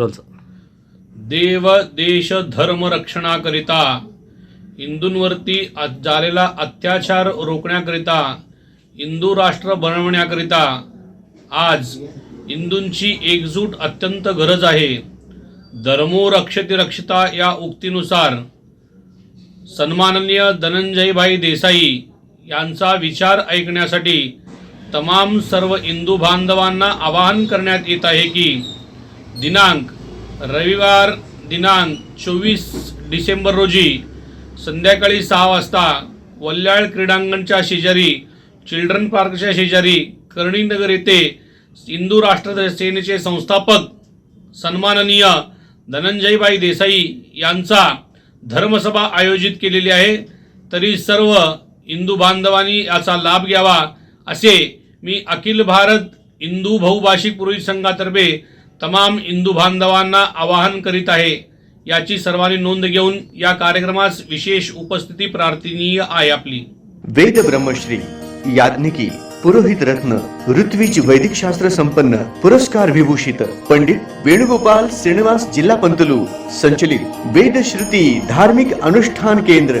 देव देश धर्म रक्षणाकरिता हिंदूंवरती झालेला अत्याचार रोखण्याकरिता हिंदू राष्ट्र बनवण्याकरिता आज हिंदूंची एकजूट अत्यंत गरज आहे. धर्मो रक्षती रक्षिता या उक्तीनुसार सन्माननीय धनंजयभाई देसाई यांचा विचार ऐकण्यासाठी तमाम सर्व हिंदू बांधवांना आवाहन करण्यात येत आहे की दिनांक रविवार दिनांक चोवीस डिसेंबर रोजी संध्याकाळी सहा वाजता वल्याळ क्रीडांगणच्या शेजारी चिल्ड्रन पार्कच्या शेजारी कर्णीनगर येथे हिंदू राष्ट्र सेनेचे संस्थापक सन्माननीय धनंजयबाई देसाई यांचा धर्मसभा आयोजित केलेली आहे. तरी सर्व हिंदू बांधवांनी याचा लाभ घ्यावा असे मी अखिल भारत हिंदू बहुभाषिक पुरोहित संघातर्फे तमाम हिंदू बांधवांना आवाहन करीत आहे. याची सर्वांनी नोंद घेऊन या कार्यक्रमास विशेष उपस्थिती प्रार्थनीय आहे आपली. वेद ब्रह्मश्री याज्ञिकी पुरोहित रत्न ऋत्विज वैदिक शास्त्र संपन्न पुरस्कार विभूषित पंडित वेणुगोपाल श्रीनिवास जिल्हा पंतलू संचलित वेद श्रुती धार्मिक अनुष्ठान केंद्र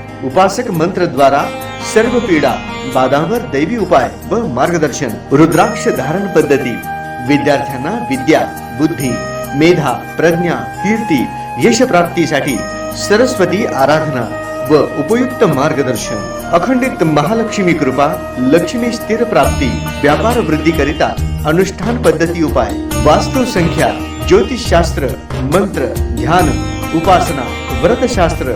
उपासक मंत्र द्वारा सर्व पीडा बाधावर दैवी उपाय व मार्गदर्शन रुद्राक्ष धारण पद्धती विद्यार्थ्यांना विद्या बुद्धी मेधा प्रज्ञा कीर्ती यश प्राप्तीसाठी सरस्वती आराधना व उपयुक्त मार्गदर्शन. अखंडित महालक्ष्मी कृपा लक्ष्मी स्थिर प्राप्ती व्यापार वृद्धी करिता अनुष्ठान पद्धती उपाय वास्तु संख्या ज्योतिष शास्त्र मंत्र ध्यान उपासना व्रतशास्त्र